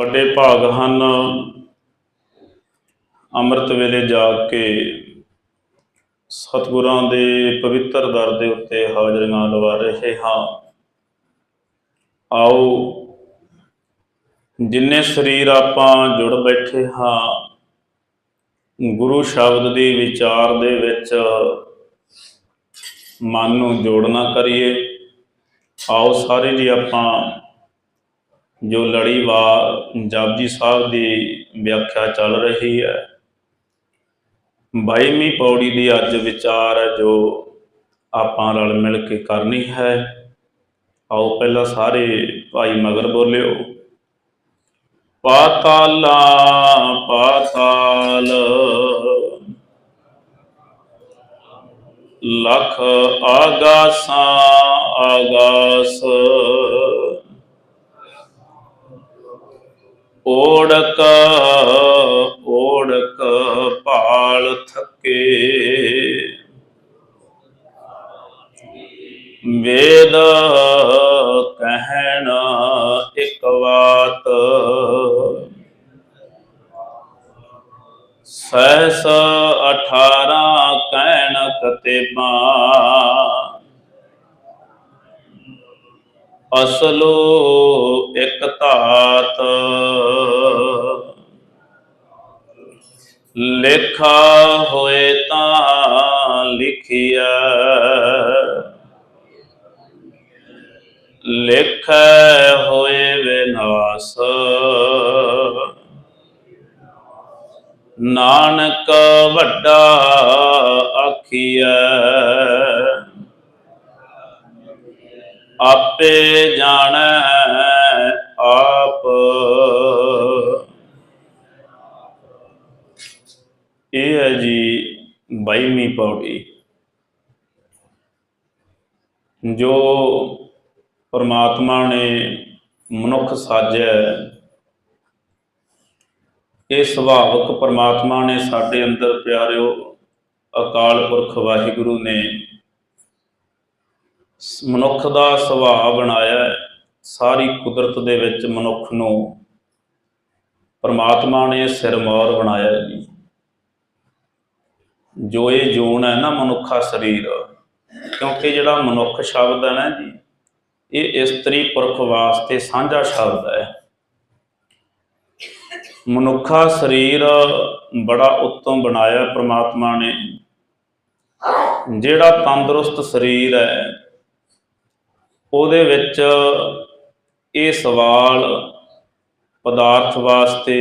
ਵੱਡੇ ਭਾਗ ਹਨ। ਅੰਮ੍ਰਿਤ ਵੇਲੇ ਜਾ ਕੇ ਸਤਿਗੁਰਾਂ ਦੇ ਪਵਿੱਤਰ ਦਰ ਦੇ ਉੱਤੇ ਹਾਜ਼ਰੀਆਂ ਲਵਾ ਰਹੇ ਹਾਂ। ਆਓ, ਜਿੰਨੇ ਸਰੀਰ ਆਪਾਂ ਜੁੜ ਬੈਠੇ ਹਾਂ, ਗੁਰੂ ਸ਼ਬਦ ਦੀ ਵਿਚਾਰ ਦੇ ਵਿੱਚ ਮਨ ਨੂੰ ਜੋੜਨਾ ਕਰੀਏ। ਆਓ, ਸਾਰੇ ਜੀ ਆਪਾਂ ਜੋ ਲੜੀਵਾਰ ਜਪਜੀ ਸਾਹਿਬ ਦੀ ਵਿਆਖਿਆ ਚੱਲ ਰਹੀ ਹੈ। ਬਾਈਵੀਂ ਪੌੜੀ ਦੀ ਅੱਜ ਵਿਚਾਰ ਹੈ ਜੋ ਆਪਾਂ ਰਲ ਮਿਲ ਕੇ ਕਰਨੀ ਹੈ। ਆਓ ਪਹਿਲਾਂ ਸਾਰੇ ਭਾਈ ਮਗਰ ਬੋਲਿਓ। ਪਾਤਾਲਾ, ਪਾਤਾਲ। ਲਖ ਆਗਾਸਾਂ, ਆਗਾਸ। ਓੜਕ ਓੜਕ ਭਾਲ ਥਕੇ। ਵੇਦ ਕਹਿਣ ਇੱਕ ਬਾਤ ਸੈਸ 18 ਕਹਿਣ ਕਤੇਬਾ ਅਸਲੋ ਇੱਕ ਧਾਤ ਲੇਖਾ ਹੋਏ ਤਾਂ ਲਿਖਿਆ ਲਿਖੈ ਹੋਏ ਵਿਨਾਸ਼। ਨਾਨਕ ਵੱਡਾ ਆਖੀਐ। ਆਪੇ ਜਾਣੈ ਆਪ। ਇਹ ਹੈ ਜੀ ਬਾਈਵੀਂ ਪੌੜੀ ਜੋ ਪਰਮਾਤਮਾ ਨੇ ਮਨੁੱਖ ਸਾਜਿਆ ਇਹ ਸੁਭਾਵਕ ਪਰਮਾਤਮਾ ਨੇ ਸਾਡੇ ਅੰਦਰ ਪਿਆਰਿਓ ਅਕਾਲ ਪੁਰਖ ਵਾਹਿਗੁਰੂ ਨੇ ਮਨੁੱਖ ਦਾ ਸੁਭਾਅ ਬਣਾਇਆ ਸਾਰੀ ਕੁਦਰਤ ਦੇ ਵਿੱਚ ਮਨੁੱਖ ਨੂੰ ਪਰਮਾਤਮਾ ਨੇ ਸਿਰਮੌਰ ਬਣਾਇਆ ਜੀ। ਜੋ ਇਹ ਜੂਨ ਹੈ ਨਾ ਮਨੁੱਖਾ ਸਰੀਰ, ਕਿਉਂਕਿ ਜਿਹੜਾ ਮਨੁੱਖ ਸ਼ਬਦ ਹੈ ਨਾ ਜੀ, ਇਹ ਇਸਤਰੀ ਪੁਰਖ ਵਾਸਤੇ ਸਾਂਝਾ ਸ਼ਬਦ ਹੈ। ਮਨੁੱਖਾ ਸਰੀਰ ਬੜਾ ਉੱਤਮ ਬਣਾਇਆ ਪ੍ਰਮਾਤਮਾ ਨੇ। ਜਿਹੜਾ ਤੰਦਰੁਸਤ ਸਰੀਰ ਹੈ, ਉਹਦੇ ਵਿੱਚ ਇਹ ਸਵਾਲ ਪਦਾਰਥ ਵਾਸਤੇ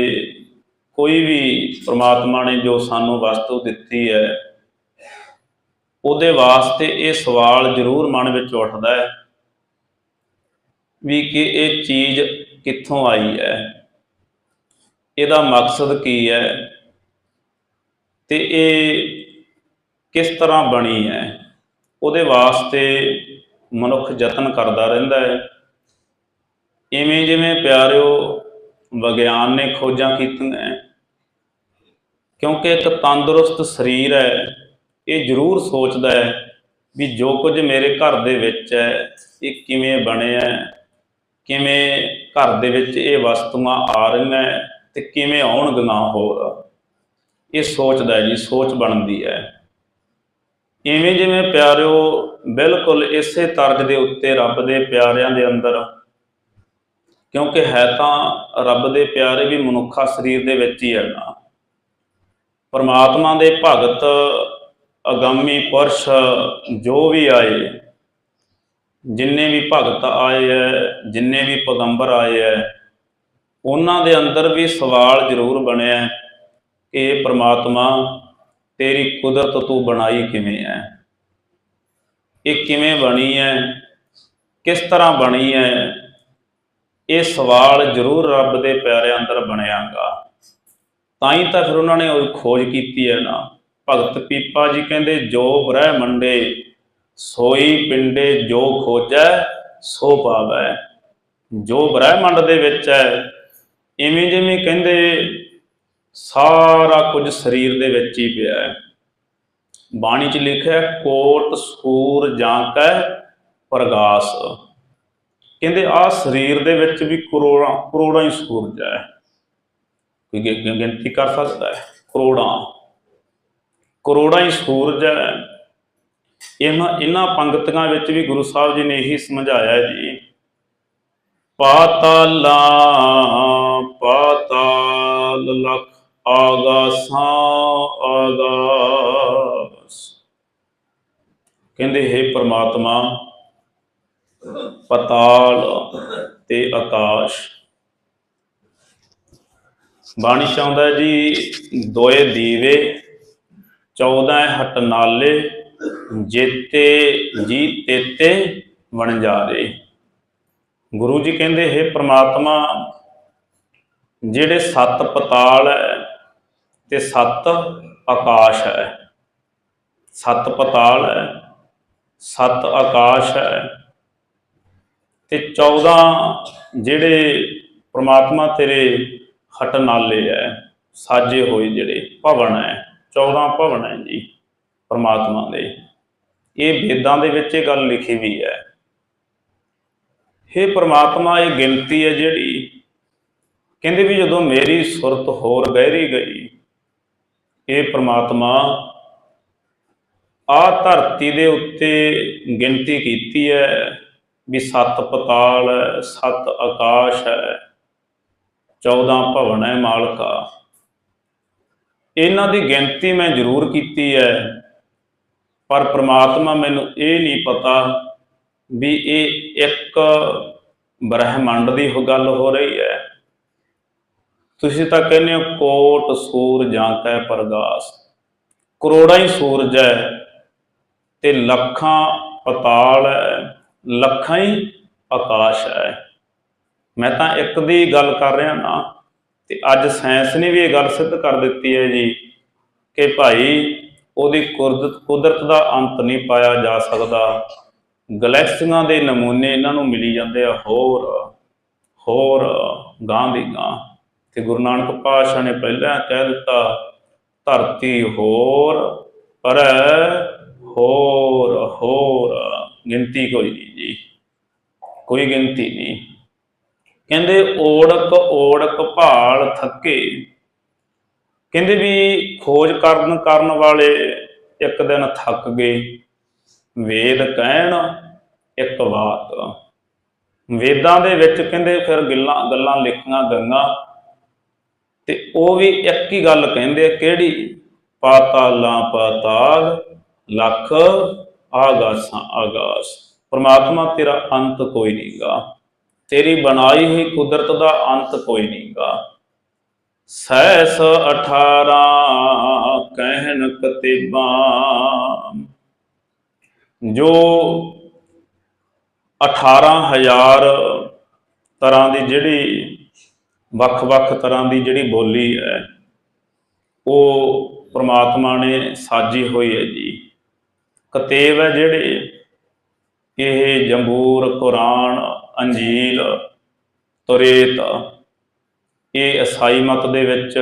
ਕੋਈ ਵੀ ਪ੍ਰਮਾਤਮਾ ਨੇ ਜੋ ਸਾਨੂੰ ਵਸਤੂ ਦਿੱਤੀ ਹੈ, ਉਹਦੇ ਵਾਸਤੇ ਇਹ ਸਵਾਲ ਜ਼ਰੂਰ ਮਨ ਵਿੱਚ ਉੱਠਦਾ ਹੈ ਵੀ ਕਿ ਇਹ ਚੀਜ਼ ਕਿੱਥੋਂ ਆਈ ਹੈ? ਇਹਦਾ ਮਕਸਦ ਕੀ ਹੈ? ਤੇ ਇਹ ਕਿਸ ਤਰ੍ਹਾਂ ਬਣੀ ਹੈ? ਉਹਦੇ ਵਾਸਤੇ ਮਨੁੱਖ ਯਤਨ ਕਰਦਾ ਰਹਿੰਦਾ ਹੈ। ਇਵੇਂ ਜਿਵੇਂ ਪਿਆਰਿਓ ਵਿਗਿਆਨ ਨੇ ਖੋਜਾਂ ਕੀਤੀਆਂ ਕਿਉਂਕਿ ਇੱਕ ਤੰਦਰੁਸਤ ਸਰੀਰ ਹੈ ਇਹ ਜ਼ਰੂਰ ਸੋਚਦਾ ਹੈ ਵੀ ਜੋ ਕੁਝ ਮੇਰੇ ਘਰ ਦੇ ਵਿੱਚ ਹੈ ਇਹ ਕਿਵੇਂ ਬਣਿਆ ਹੈ, ਕਿਵੇਂ ਘਰ ਦੇ ਵਿੱਚ ਇਹ ਵਸਤੂਆਂ ਆ ਰਹੀਆਂ ਹੈ ਤੇ ਕਿਵੇਂ ਆਉਣਗੀਆਂ ਹੋਰ। ਇਹ ਸੋਚਦਾ ਜੀ ਸੋਚ ਬਣਦੀ ਹੈ। ਇਵੇਂ ਜਿਵੇਂ ਪਿਆਰਿਓ ਬਿਲਕੁਲ ਇਸੇ ਤਰਜ ਦੇ ਉੱਤੇ ਰੱਬ ਦੇ ਪਿਆਰਿਆਂ ਦੇ ਅੰਦਰ। ਕਿਉਂਕਿ ਹੈ ਤਾਂ ਰੱਬ ਦੇ ਪਿਆਰੇ ਵੀ ਮਨੁੱਖਾ ਸਰੀਰ ਦੇ ਵਿੱਚ ਹੀ ਹੈ ਨਾ ਪਰਮਾਤਮਾ ਦੇ ਭਗਤ, ਅਗੰਮੀ ਪੁਰਸ਼ ਜੋ ਵੀ ਆਏ, ਜਿੰਨੇ ਵੀ ਭਗਤ ਆਏ ਹੈ ਜਿੰਨੇ ਵੀ ਪਗੰਬਰ ਆਏ ਹੈ ਉਹਨਾਂ ਦੇ ਅੰਦਰ ਵੀ ਸਵਾਲ ਜ਼ਰੂਰ ਬਣਿਆ ਕਿ ਇਹ ਪ੍ਰਮਾਤਮਾ ਤੇਰੀ ਕੁਦਰਤ ਤੂੰ ਬਣਾਈ ਕਿਵੇਂ ਹੈ ਇਹ ਕਿਵੇਂ ਬਣੀ ਹੈ ਕਿਸ ਤਰ੍ਹਾਂ ਬਣੀ ਹੈ ਇਹ ਸਵਾਲ ਜ਼ਰੂਰ ਰੱਬ ਦੇ ਪਿਆਰੇ ਅੰਦਰ ਬਣਿਆਗਾ। ਤਾਂ ਹੀ ਤਾਂ ਫਿਰ ਉਹਨਾਂ ਨੇ ਉਹ ਖੋਜ ਕੀਤੀ ਹੈ ਨਾ। ਭਗਤ ਪੀਪਾ ਜੀ ਕਹਿੰਦੇ ਜੋ ਬ੍ਰਹਮੰਡੇ ਸੋਈ ਪਿੰਡੇ ਜੋ ਖੋਜੈ ਸੋ ਪਾਵੈ। ਜੋ ਬ੍ਰਹਿਮੰਡ ਦੇ ਵਿੱਚ ਹੈ ਇਵੇਂ ਜਿਵੇਂ ਕਹਿੰਦੇ ਸਾਰਾ ਕੁਝ ਸਰੀਰ ਦੇ ਵਿੱਚ ਹੀ ਪਿਆ ਹੈ। ਬਾਣੀ 'ਚ ਲਿਖਿਆ ਹੈ, ਕੋਟ ਸੂਰ ਜਾਂ ਕੈ ਪ੍ਰਗਾਸ। ਕਹਿੰਦੇ ਆ ਸਰੀਰ ਦੇ ਵਿੱਚ ਵੀ ਕਰੋੜਾਂ ਕਰੋੜਾਂ ਹੀ ਸੂਰਜ ਹੈ। ਕੋਈ ਗਿਣਤੀ ਕਰ ਸਕਦਾ ਹੈ? ਕਰੋੜਾਂ। ਕਰੋੜਾਂ ਹੀ ਸੂਰਜ ਹੈ। ਇਹਨਾਂ ਇਹਨਾਂ ਪੰਕਤੀਆਂ ਵਿੱਚ ਵੀ ਗੁਰੂ ਸਾਹਿਬ ਜੀ ਨੇ ਇਹੀ ਸਮਝਾਇਆ ਜੀ। ਪਾਤਾਲਾ, ਪਾਤਾਲ ਲਖ ਆਗਾਸਾਂ, ਆਗਾਸ। ਕਹਿੰਦੇ, ਹੈ ਪ੍ਰਮਾਤਮਾ, ਪਤਾਲ ਤੇ ਆਕਾਸ਼। ਬਾਣੀ ਚਾਹੁੰਦਾ ਜੀ, ਦੋਏ ਦੀਵੇ 14 ਹਟ ਨਾਲੇ ਜੇਤੇ ਜੀ ਤੇਤੇ ਵਣਜਾਰੇ। ਗੁਰੂ ਜੀ ਕਹਿੰਦੇ, ਹੈ ਪ੍ਰਮਾਤਮਾ, ਜਿਹੜੇ ਸੱਤ ਪਤਾਲ ਹੈ ਤੇ ਸੱਤ ਆਕਾਸ਼ ਹੈ। ਸੱਤ ਪਤਾਲ ਹੈ, ਸੱਤ ਆਕਾਸ਼ ਹੈ ਤੇ 14 ਜਿਹੜੇ ਪ੍ਰਮਾਤਮਾ ਤੇਰੇ ਹਟ ਨਾਲੇ ਹੈ ਸਾਜੇ ਹੋਏ ਜਿਹੜੇ ਭਵਨ ਹੈ 14 ਭਵਨ ਹੈ ਜੀ ਪਰਮਾਤਮਾ ਦੇ। ਇਹ ਵੇਦਾਂ ਦੇ ਵਿੱਚ ਇਹ ਗੱਲ ਲਿਖੀ ਵੀ ਹੈ हे ਪ੍ਰਮਾਤਮਾ, ਇਹ ਗਿਣਤੀ ਹੈ ਜਿਹੜੀ। ਕਹਿੰਦੇ ਵੀ ਜਦੋਂ ਮੇਰੀ ਸੁਰਤ ਹੋਰ ਗਹਿਰੀ ਗਈ ਇਹ ਪ੍ਰਮਾਤਮਾ ਆ ਧਰਤੀ ਦੇ ਉੱਤੇ ਗਿਣਤੀ ਕੀਤੀ ਹੈ ਵੀ ਸੱਤ ਪਤਾਲ ਹੈ ਸੱਤ ਆਕਾਸ਼ ਹੈ 14 ਭਵਨ ਹੈ ਮਾਲਕਾ। ਇਹਨਾਂ ਦੀ ਗਿਣਤੀ ਮੈਂ ਜ਼ਰੂਰ ਕੀਤੀ ਹੈ, ਪਰ ਪ੍ਰਮਾਤਮਾ ਮੈਨੂੰ ਇਹ ਨਹੀਂ ਪਤਾ ਵੀ ਇਹ ਇੱਕ ਬ੍ਰਹਿਮੰਡ ਦੀ ਗੱਲ ਹੋ ਰਹੀ ਹੈ। ਤੁਸੀਂ ਤਾਂ ਕਹਿੰਦੇ ਹੋ ਕੋਟ ਸੂਰਜਾਂ ਕੈ ਪ੍ਰਗਾਸ। ਕਰੋੜਾਂ ਹੀ ਸੂਰਜ ਹੈ ਤੇ ਲੱਖਾਂ ਪਤਾਲ ਹੈ, ਲੱਖਾਂ ਹੀ ਆਕਾਸ਼ ਹੈ। ਮੈਂ ਤਾਂ ਇੱਕ ਦੀ ਗੱਲ ਕਰ ਰਿਹਾ ਨਾ, ਤੇ ਅੱਜ ਸਾਇੰਸ ਨੇ ਵੀ ਇਹ ਗੱਲ ਸਿੱਧ ਕਰ ਦਿੱਤੀ ਹੈ ਜੀ ਕਿ ਭਾਈ ਉਹਦੀ ਕੁਦਰਤ ਕੁਦਰਤ ਦਾ ਅੰਤ ਨਹੀਂ ਪਾਇਆ ਜਾ ਸਕਦਾ। ਗਲੈਕਸੀਆਂ ਦੇ ਨਮੂਨੇ ਇਹਨਾਂ ਨੂੰ ਮਿਲੀ ਜਾਂਦੇ ਆ ਹੋਰ ਹੋਰ ਗਾਂ ਦੀ ਗਾਂ। ਤੇ ਗੁਰੂ ਨਾਨਕ ਪਾਤਸ਼ਾਹ ਨੇ ਪਹਿਲਾਂ ਕਹਿ ਦਿੱਤਾ, ਧਰਤੀ ਹੋਰ, ਪਰ ਹੋਰ ਹੋਰ। ਗਿਣਤੀ ਕੋਈ ਨਹੀਂ ਜੀ, ਕੋਈ ਗਿਣਤੀ ਨਹੀਂ। ਕਹਿੰਦੇ ਓੜਕ ਓੜਕ ਭਾਲ ਥੱਕੇ। ਕਹਿੰਦੇ ਵੀ ਖੋਜ ਕਰਨ ਕਰਨ ਵਾਲੇ ਇੱਕ ਦਿਨ ਥੱਕ ਗਏ। ਵੇਦ ਕਹਿਣ ਇੱਕ ਬਾਤ। ਵੇਦਾਂ ਦੇ ਵਿੱਚ ਕਹਿੰਦੇ ਫਿਰ ਗੱਲਾਂ ਗੱਲਾਂ ਲਿਖੀਆਂ ਗੰਗਾ ਤੇ ਉਹ ਵੀ ਇੱਕ ਹੀ ਗੱਲ ਕਹਿੰਦੇ ਆ, ਕਿਹੜੀ? ਪਾਤਾਲਾਂ ਪਾਤਾਲ ਲੱਖ ਆਗਾਸਾਂ ਆਗਾਸ। ਪ੍ਰਮਾਤਮਾ ਤੇਰਾ ਅੰਤ ਕੋਈ ਨਹੀਂਗਾ ਤੇਰੀ ਬਣਾਈ ਹੋਈ ਕੁਦਰਤ ਦਾ ਅੰਤ ਕੋਈ ਨਹੀਂਗਾ ਸੈਸ 18 ਕਹਿਣ ਕਤਿਬਾਂ। ਜੋ 18000 ਤਰ੍ਹਾਂ ਦੀ ਜਿਹੜੀ, ਵੱਖ-ਵੱਖ ਤਰ੍ਹਾਂ ਦੀ ਜਿਹੜੀ ਬੋਲੀ ਹੈ, ਉਹ ਪ੍ਰਮਾਤਮਾ ਨੇ ਸਾਜੀ ਹੋਈ ਹੈ ਜੀ। ਕਤੇਬ ਹੈ ਜਿਹੜੇ, ਇਹ ਜੰਬੂਰ, ਕੁਰਾਨ ਅੰਜੀਲ ਤੁਰੇਤ। ਇਹ ਈਸਾਈ ਮਤ ਦੇ ਵਿੱਚ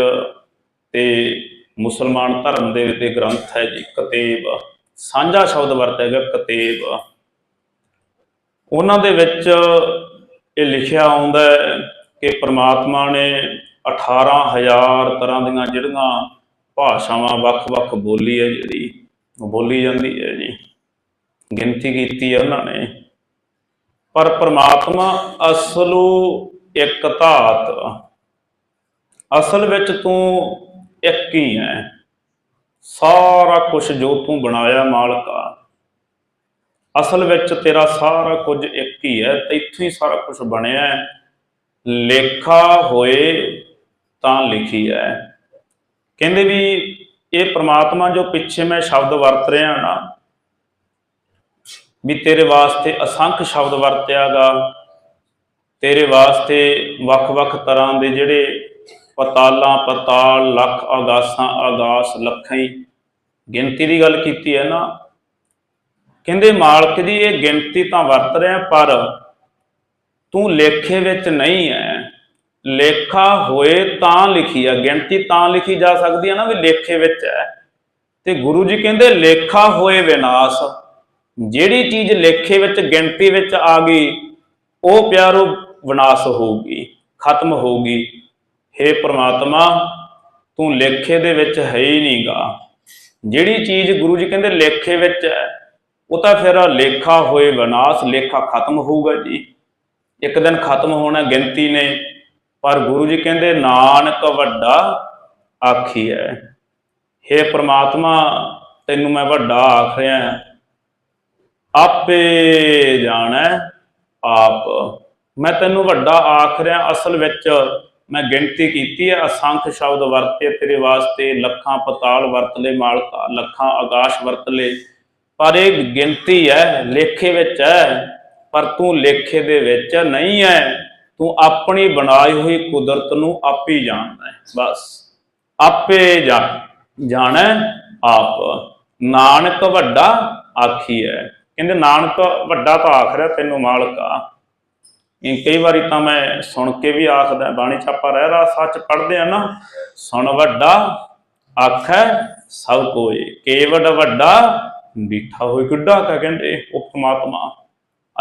ਤੇ ਮੁਸਲਮਾਨ ਧਰਮ ਦੇ ਵਿੱਚ ਗ੍ਰੰਥ ਹੈ ਜੀ, ਕਤੇਬ। ਸਾਂਝਾ ਸ਼ਬਦ ਵਰਤਿਆ ਗਿਆ ਕਤੇਬ। ਉਹਨਾਂ ਦੇ ਵਿੱਚ ਇਹ ਲਿਖਿਆ ਆਉਂਦਾ ਹੈ ਕਿ ਪ੍ਰਮਾਤਮਾ ਨੇ 18000 ਤਰ੍ਹਾਂ ਦੀਆਂ ਜਿਹੜੀਆਂ ਭਾਸ਼ਾਵਾਂ ਵੱਖ-ਵੱਖ ਬੋਲੀ ਹੈ ਜਿਹੜੀ ਬੋਲੀ ਜਾਂਦੀ ਹੈ ਜੀ। ਗਿਣਤੀ ਕੀਤੀ ਹੈ ਉਹਨਾਂ ਨੇ। ਪਰ ਪ੍ਰਮਾਤਮਾ ਅਸਲੂ ਇੱਕ ਧਾਤ। ਅਸਲ ਵਿੱਚ ਤੂੰ ਇੱਕ ਹੀ ਹੈ ਸਾਰਾ ਕੁਝ ਜੋ ਤੂੰ ਬਣਾਇਆ ਮਾਲਕਾ। ਅਸਲ ਵਿੱਚ ਤੇਰਾ ਸਾਰਾ ਕੁਝ ਇੱਕ ਹੀ ਹੈ ਤੇ ਇੱਥੋਂ ਹੀ ਸਾਰਾ ਕੁਝ ਬਣਿਆ ਹੈ ਲੇਖਾ ਹੋਏ ਤਾਂ ਲਿਖੀ ਹੈ ਕਹਿੰਦੇ ਵੀ ਇਹ ਪ੍ਰਮਾਤਮਾ ਜੋ ਪਿੱਛੇ ਮੈਂ ਸ਼ਬਦ ਵਰਤ ਰਿਹਾ ਨਾ ਵੀ ਤੇਰੇ ਵਾਸਤੇ ਅਸੰਖ ਸ਼ਬਦ ਵਰਤਿਆਗਾ। ਤੇਰੇ ਵਾਸਤੇ ਵੱਖ-ਵੱਖ ਤਰ੍ਹਾਂ ਦੇ ਜਿਹੜੇ ਪਤਾਲਾਂ, ਪਤਾਲ, ਲੱਖ ਆਗਾਸਾਂ, ਆਗਾਸ ਲੱਖਾਂ ਹੀ ਗਿਣਤੀ ਦੀ ਗੱਲ ਕੀਤੀ ਹੈ ਨਾ। ਕਹਿੰਦੇ ਮਾਲਕ ਦੀ ਇਹ ਗਿਣਤੀ ਤਾਂ ਵਰਤ ਰਿਹਾ, ਪਰ ਤੂੰ ਲੇਖੇ ਵਿੱਚ ਨਹੀਂ ਹੈ ਲੇਖਾ ਹੋਏ ਤਾਂ ਲਿਖੀ ਆ, ਗਿਣਤੀ ਤਾਂ ਲਿਖੀ ਜਾ ਸਕਦੀ ਹੈ ਨਾ ਵੀ ਲੇਖੇ ਵਿੱਚ ਹੈ ਤੇ ਗੁਰੂ ਜੀ ਕਹਿੰਦੇ, ਲੇਖਾ ਹੋਏ ਵਿਨਾਸ਼। ਜਿਹੜੀ ਚੀਜ਼ ਲੇਖੇ ਵਿੱਚ, ਗਿਣਤੀ ਵਿੱਚ ਆ ਗਈ, ਉਹ ਪਿਆਰੋ ਵਿਨਾਸ਼ ਹੋਊਗੀ, ਖਤਮ ਹੋਊਗੀ। हे ਪ੍ਰਮਾਤਮਾ, ਤੂੰ ਲੇਖੇ ਦੇ ਵਿੱਚ ਹੈ ਹੀ ਨਹੀਂਗਾ ਜਿਹੜੀ ਚੀਜ਼ ਗੁਰੂ ਜੀ ਕਹਿੰਦੇ ਲੇਖੇ ਵਿੱਚ ਹੈ, ਉਹ ਤਾਂ ਫਿਰ ਲੇਖਾ ਹੋਏ ਵਿਨਾਸ਼, ਲੇਖਾ ਖਤਮ ਹੋਊਗਾ ਜੀ। ਇੱਕ ਦਿਨ ਖਤਮ ਹੋਣਾ, ਗਿਣਤੀ ਨੇ, ਪਰ ਗੁਰੂ ਜੀ ਕਹਿੰਦੇ ਨਾਨਕ ਵੱਡਾ ਆਖੀ ਹੈ। हे ਪ੍ਰਮਾਤਮਾ, ਤੈਨੂੰ ਮੈਂ ਵੱਡਾ ਆਖ ਰਿਹਾ ਆਪੇ ਜਾਣੈ ਆਪ। ਮੈਂ ਤੈਨੂੰ ਵੱਡਾ ਆਖ ਰਿਹਾ, ਅਸਲ ਵਿੱਚ ਮੈਂ ਗਿਣਤੀ ਕੀਤੀ ਹੈ। ਅਸੰਖ ਸ਼ਬਦ ਵਰਤੇ ਤੇਰੇ ਵਾਸਤੇ, ਲੱਖਾਂ ਪਤਾਲ ਵਰਤ ਲੈ ਮਾਲਕਾ, ਲੱਖਾਂ ਆਕਾਸ਼ ਵਰਤ ਲੈ ਪਰ ਇਹ ਗਿਣਤੀ ਹੈ, ਲੇਖੇ ਵਿੱਚ ਹੈ, ਪਰ ਤੂੰ ਲੇਖੇ ਦੇ ਵਿੱਚ ਨਹੀਂ ਹੈ। ਤੂੰ ਆਪਣੀ ਬਣਾਈ ਹੋਈ ਕੁਦਰਤ ਨੂੰ ਆਪੇ ਜਾਣਦਾ ਹੈ। ਬਸ। ਆਪੇ ਜਾਣ ਜਾਣੈ ਆਪ। ਨਾਨਕ ਵੱਡਾ ਆਖੀ ਹੈ। ਕਹਿੰਦੇ, ਨਾਨਕ, ਵੱਡਾ ਤਾਂ ਆਖ ਰਿਹਾ ਤੈਨੂੰ ਮਾਲਕਾ ਇਹ ਕਈ ਵਾਰੀ ਤਾਂ ਮੈਂ ਸੁਣ ਕੇ ਵੀ ਆਖਦਾ, ਬਾਣੀ ਛਾਪਾ ਰਹਿ ਰਾ ਸੱਚ ਪੜਦੇ ਆ ਨਾ, ਸੁਣ ਵੱਡਾ, ਆਖੈ ਸਭ ਕੋਏ ਕੇਵਡ ਵੱਡਾ ਡਿਠਾ ਹੋਏ ਕਿੱਡਾ ਕਾ ਕਹਿੰਦੇ ਉਹ ਪ੍ਰਮਾਤਮਾ।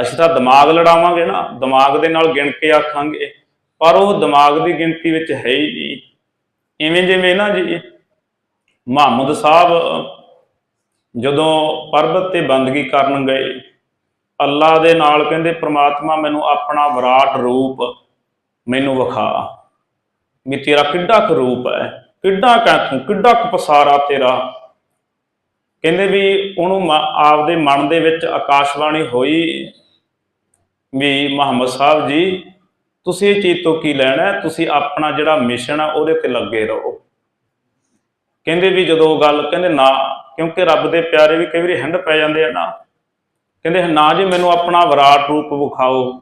ਅਸੀਂ ਤਾਂ ਦਿਮਾਗ ਲੜਾਵਾਂਗੇ ਨਾ, ਦਿਮਾਗ ਦੇ ਨਾਲ ਗਿਣ ਕੇ ਆਖਾਂਗੇ, ਪਰ ਉਹ ਦਿਮਾਗ ਦੀ ਗਿਣਤੀ ਵਿੱਚ ਹੈ ਹੀ ਨਹੀਂ। ਇਵੇਂ ਜਿਵੇਂ ਨਾ ਜੀ, ਮੁਹੰਮਦ ਸਾਹਿਬ ਜਦੋਂ ਪਰਬਤ ਤੇ ਬੰਦਗੀ ਕਰਨ ਗਏ, ਅੱਲਾ ਦੇ ਨਾਲ ਕਹਿੰਦੇ, ਪ੍ਰਮਾਤਮਾ ਮੈਨੂੰ ਆਪਣਾ ਵਿਰਾਟ ਰੂਪ ਮੈਨੂੰ ਵਿਖਾ। ਵੀ ਤੇਰਾ ਕਿੱਡਾ ਕੁ ਰੂਪ ਹੈ, ਕਿੱਡਾ ਕਾ ਤੂੰ, ਕਿੱਡਾ ਕੁ ਪਸਾਰਾ ਤੇਰਾ? ਕਹਿੰਦੇ ਵੀ ਉਹਨੂੰ ਮ- ਆਪਦੇ ਮਨ ਦੇ ਵਿੱਚ ਆਕਾਸ਼ਵਾਣੀ ਹੋਈ ਵੀ ਮੁਹੰਮਦ ਸਾਹਿਬ ਜੀ, ਤੁਸੀਂ ਇਹ ਚੀਜ਼ ਤੋਂ ਕੀ ਲੈਣਾ ਤੁਸੀਂ ਆਪਣਾ ਜਿਹੜਾ ਮਿਸ਼ਨ ਆ ਉਹਦੇ ਤੇ ਲੱਗੇ ਰਹੋ। ਕਹਿੰਦੇ ਵੀ ਜਦੋਂ ਗੱਲ, ਕਹਿੰਦੇ ਨਾ, ਕਿਉਂਕਿ ਰੱਬ ਦੇ ਪਿਆਰੇ ਵੀ ਕਈ ਵਾਰੀ ਹੰਡ ਪੈ ਜਾਂਦੇ ਆ ਨਾ। ਕਹਿੰਦੇ ਨਾ ਜੀ ਮੈਨੂੰ ਆਪਣਾ ਵਿਰਾਟ ਰੂਪ ਵਿਖਾਓ।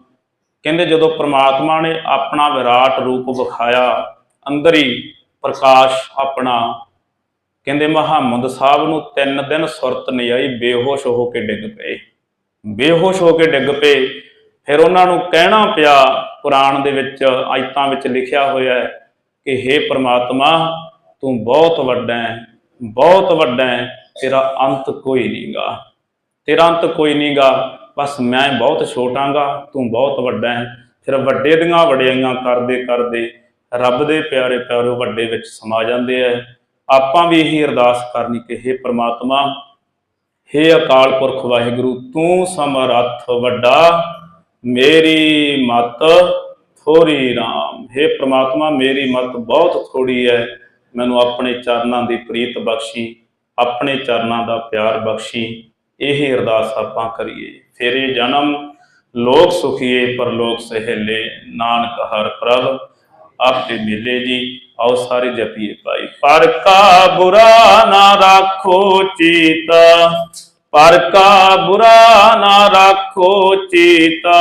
ਕਹਿੰਦੇ ਜਦੋਂ ਪ੍ਰਮਾਤਮਾ ਨੇ ਆਪਣਾ ਵਿਰਾਟ ਰੂਪ ਵਿਖਾਇਆ, ਅੰਦਰ ਹੀ ਪ੍ਰਕਾਸ਼ ਆਪਣਾ। ਕਹਿੰਦੇ ਮੁਹੰਮਦ ਸਾਹਿਬ ਨੂੰ ਤਿੰਨ ਦਿਨ ਸੁਰਤ ਨਹੀਂ ਆਈ, ਬੇਹੋਸ਼ ਹੋ ਕੇ ਡਿੱਗ ਪਏ। ਬੇਹੋਸ਼ ਹੋ ਕੇ ਡਿੱਗ ਪਏ। ਫਿਰ ਉਹਨਾਂ ਨੂੰ ਕਹਿਣਾ ਪਿਆ, ਕੁਰਾਨ ਦੇ ਵਿੱਚ ਆਇਤਾਂ ਵਿੱਚ ਲਿਖਿਆ ਹੋਇਆ ਹੈ ਕਿ हे ਪ੍ਰਮਾਤਮਾ ਤੂੰ ਬਹੁਤ ਵੱਡਾ ਹੈ ਬਹੁਤ ਵੱਡਾ ਹੈ ਤੇਰਾ ਅੰਤ ਕੋਈ ਨਹੀਂਗਾ ਤੇਰਾ ਅੰਤ ਕੋਈ ਨਹੀਂਗਾ ਬਸ ਮੈਂ ਬਹੁਤ ਛੋਟਾਂਗਾ ਤੂੰ ਬਹੁਤ ਵੱਡਾ ਹੈ ਫਿਰ ਵੱਡੇ ਦੀਆਂ ਵਡਿਆਈਆਂ ਕਰਦੇ ਕਰਦੇ ਰੱਬ ਦੇ ਪਿਆਰੇ ਪਿਆਰੇ ਵੱਡੇ ਵਿੱਚ ਸਮਾ ਜਾਂਦੇ ਐ ਆਪਾਂ ਵੀ ਇਹੀ ਅਰਦਾਸ ਕਰਨੀ ਕਿ हे ਪ੍ਰਮਾਤਮਾ हे ਅਕਾਲ ਪੁਰਖ ਵਾਹਿਗੁਰੂ ਤੂੰ ਸਮਰੱਥ ਵੱਡਾ ਮੇਰੀ ਮਤ ਥੋੜੀ RAM हे ਪ੍ਰਮਾਤਮਾ ਮੇਰੀ ਮਤ ਬਹੁਤ ਥੋੜੀ ਹੈ ਮੈਨੂੰ ਆਪਣੇ ਚਰਨਾਂ ਦੀ ਪ੍ਰੀਤ ਬਖਸ਼ੀ, ਆਪਣੇ ਚਰਨਾਂ ਦਾ ਪਿਆਰ ਬਖਸ਼ੀ, ਇਹ ਅਰਦਾਸ ਆਪਾਂ ਕਰੀਏ। ਫੇਰੇ ਜਨਮ ਲੋਕ ਸੁਖੀਏ, ਪਰਲੋਕ ਸਹਿਲੇ, ਨਾਨਕ ਹਰ ਪ੍ਰਭ, ਆਪੇ ਮਿਲੇ ਜੀ, ਆਓ ਸਾਰੇ ਜਪੀਏ ਭਾਈ। ਪਰ ਕਾ ਬੁਰਾ ਨਾ ਰੱਖੋ ਚੀਤਾ, ਪਰ ਕਾ ਬੁਰਾ ਨਾ ਰੱਖੋ ਚੀਤਾ।